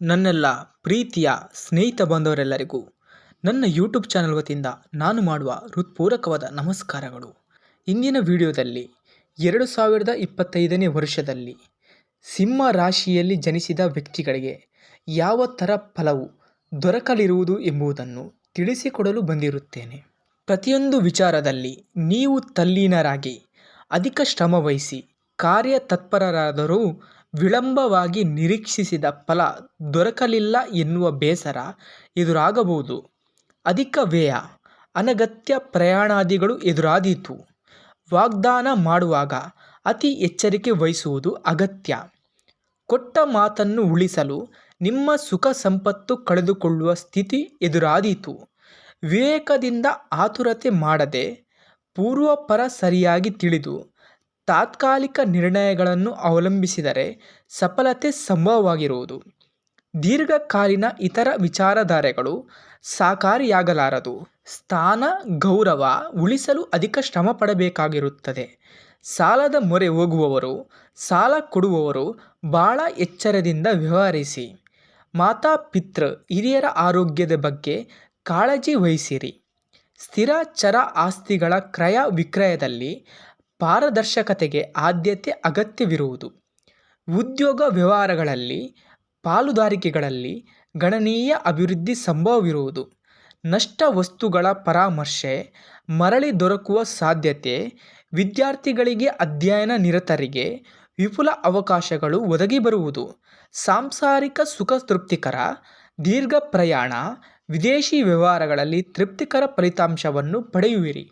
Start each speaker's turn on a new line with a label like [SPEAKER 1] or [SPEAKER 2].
[SPEAKER 1] ನನ್ನೆಲ್ಲ ಪ್ರೀತಿಯ ಸ್ನೇಹಿತ ಬಾಂಧವರೆಲ್ಲರಿಗೂ ನನ್ನ ಯೂಟ್ಯೂಬ್ ಚಾನಲ್ ವತಿಯಿಂದ ನಾನು ಮಾಡುವ ಹೃತ್ಪೂರ್ವಕವಾದ ನಮಸ್ಕಾರಗಳು. ಇಂದಿನ ವಿಡಿಯೋದಲ್ಲಿ ಎರಡು ಸಾವಿರದ ಇಪ್ಪತ್ತೈದನೇ ವರ್ಷದಲ್ಲಿ ಸಿಂಹ ರಾಶಿಯಲ್ಲಿ ಜನಿಸಿದ ವ್ಯಕ್ತಿಗಳಿಗೆ ಯಾವ ಥರ ಫಲವು ದೊರಕಲಿರುವುದು ಎಂಬುದನ್ನು ತಿಳಿಸಿಕೊಡಲು ಬಂದಿರುತ್ತೇನೆ. ಪ್ರತಿಯೊಂದು ವಿಚಾರದಲ್ಲಿ ನೀವು ತಲ್ಲೀನರಾಗಿ ಅಧಿಕ ಶ್ರಮವಹಿಸಿ ಕಾರ್ಯತತ್ಪರರಾದರೂ ವಿಳಂಬವಾಗಿ ನಿರೀಕ್ಷಿಸಿದ ಫಲ ದೊರಕಲಿಲ್ಲ ಎನ್ನುವ ಬೇಸರ ಎದುರಾಗಬಹುದು. ಅಧಿಕ ವ್ಯಯ, ಅನಗತ್ಯ ಪ್ರಯಾಣಾದಿಗಳು ಎದುರಾದೀತು. ವಾಗ್ದಾನ ಮಾಡುವಾಗ ಅತಿ ಎಚ್ಚರಿಕೆ ವಹಿಸುವುದು ಅಗತ್ಯ. ಕೊಟ್ಟ ಮಾತನ್ನು ಉಳಿಸಲು ನಿಮ್ಮ ಸುಖ ಸಂಪತ್ತು ಕಳೆದುಕೊಳ್ಳುವ ಸ್ಥಿತಿ ಎದುರಾದೀತು. ವಿವೇಕದಿಂದ ಆತುರತೆ ಮಾಡದೆ ಪೂರ್ವಪರ ಸರಿಯಾಗಿ ತಿಳಿದು ತಾತ್ಕಾಲಿಕ ನಿರ್ಣಯಗಳನ್ನು ಅವಲಂಬಿಸಿದರೆ ಸಫಲತೆ ಸಂಭವವಾಗಿರುವುದು. ದೀರ್ಘಕಾಲೀನ ಇತರ ವಿಚಾರಧಾರೆಗಳು ಸಾಕಾರಿಯಾಗಲಾರದು. ಸ್ಥಾನ, ಗೌರವ ಉಳಿಸಲು ಅಧಿಕ ಶ್ರಮ ಪಡಬೇಕಾಗಿರುತ್ತದೆ ಸಾಲದ ಮೊರೆ ಹೋಗುವವರು, ಸಾಲ ಕೊಡುವವರು ಭಾಳ ಎಚ್ಚರದಿಂದ ವ್ಯವಹರಿಸಿ. ಮಾತಾಪಿತೃ ಹಿರಿಯರ ಆರೋಗ್ಯದ ಬಗ್ಗೆ ಕಾಳಜಿ ವಹಿಸಿರಿ. ಸ್ಥಿರ, ಚರ ಆಸ್ತಿಗಳ ಕ್ರಯ ವಿಕ್ರಯದಲ್ಲಿ ಪಾರದರ್ಶಕತೆಗೆ ಆದ್ಯತೆ ಅಗತ್ಯವಿರುವುದು. ಉದ್ಯೋಗ ವ್ಯವಹಾರಗಳಲ್ಲಿ, ಪಾಲುದಾರಿಕೆಗಳಲ್ಲಿ ಗಣನೀಯ ಅಭಿವೃದ್ಧಿ ಸಂಭವವಿರುವುದು. ನಷ್ಟ ವಸ್ತುಗಳ ಪರಾಮರ್ಶೆ, ಮರಳಿ ದೊರಕುವ ಸಾಧ್ಯತೆ, ವಿದ್ಯಾರ್ಥಿಗಳಿಗೆ ಅಧ್ಯಯನ ನಿರತರಿಗೆ ವಿಪುಲ ಅವಕಾಶಗಳು ಒದಗಿ ಬರುವುದು. ಸಾಂಸಾರಿಕ ಸುಖ ತೃಪ್ತಿಕರ, ದೀರ್ಘ ಪ್ರಯಾಣ, ವಿದೇಶಿ ವ್ಯವಹಾರಗಳಲ್ಲಿ ತೃಪ್ತಿಕರ ಫಲಿತಾಂಶವನ್ನು ಪಡೆಯುವಿರಿ.